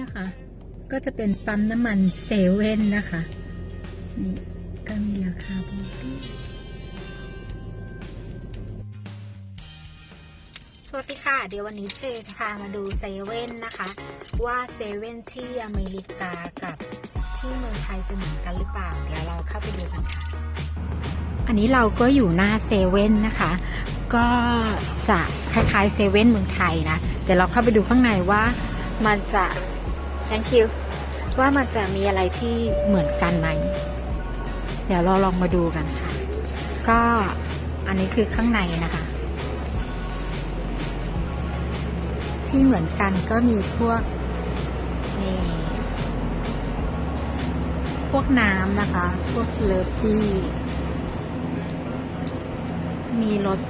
นะคะ ก็จะเป็นปั๊มน้ำมันเซเว่นนะคะนี่ก็มีราคาบอกด้วยสวัสดีค่ะ เดี๋ยววันนี้เจจะพามาดูเซเว่นนะคะ ว่าเซเว่นที่อเมริกากับที่เมืองไทยจะเหมือนกันหรือเปล่า เดี๋ยวเราเข้าไปดูกันค่ะ อันนี้เราก็อยู่หน้าเซเว่นนะคะ ก็จะคล้ายๆเซเว่นเมืองไทยนะ เดี๋ยวเราเข้าไปดูข้างในว่ามันจะ thank you ว่ามันจะมีอะไรที่เหมือนกันไหม เดี๋ยวเราลองมาดูกันค่ะ ก็อันนี้คือข้างในนะคะ ที่เหมือนกันก็มีพวกนี่พวกน้ำนะคะ พวกสเลอร์ปี้มีรส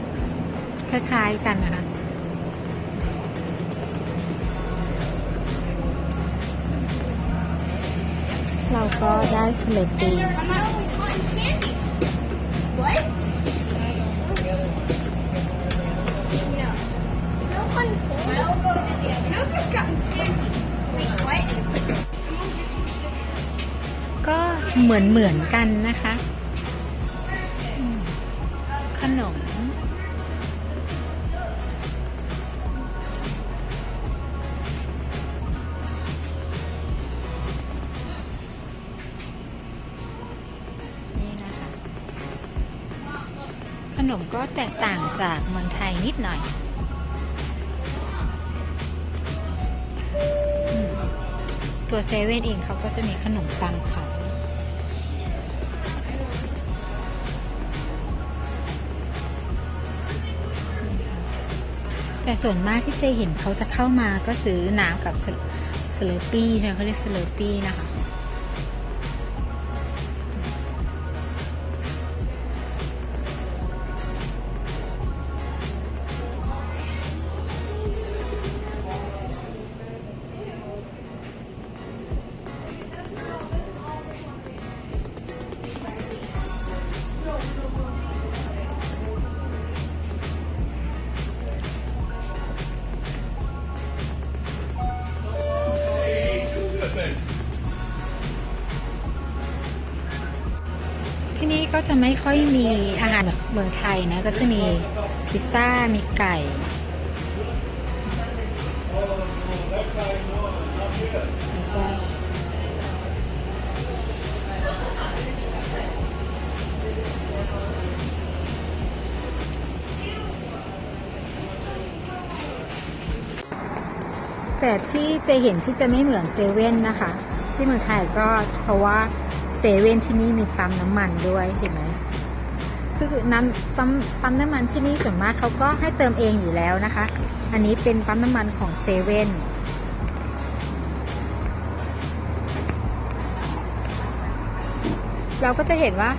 คล้ายๆกันนะคะ เราก็ได้สเลตตีก็เหมือนเหมือนกันนะคะ ขนม นมก็แตกต่างจากเมืองไทยนิดหน่อยอตัวเซเว่นเองเขาก็จะมีขนมปังขายแต่ส่วนมากที่เจเห็นเขาจะเข้ามาก็ซื้อน้ำกับสเลอปี้เขาเรียกสเลอปี้นะคะ ที่นี่ก็จะไม่ค่อยมีอาหารแบบเมืองไทยนะ ก็จะมีพิซซ่า มีไก่ แล้วก็แต่ที่เจเห็นที่จะไม่เหมือนเซเว่นนะคะ ที่เมืองไทยก็เพราะว่า เซเว่นที่นี่มีปั๊มน้ำมันด้วยเห็นไหมคือน้ำปั๊มปั๊มน้ำมันที่นี่ส่วนมากเขาก็ให้เติมเองอยู่แล้วนะคะ อันนี้เป็นปั๊มน้ำมันของเซเว่นเราก็จะเห็นว่า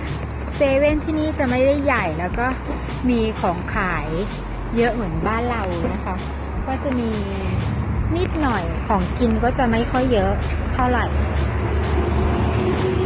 เซเว่นที่นี่จะไม่ได้ใหญ่แล้วก็มีของขายเยอะเหมือนบ้านเรานะคะ ก็จะมีนิดหน่อยของกินก็จะไม่ค่อยเยอะเท่าไหร่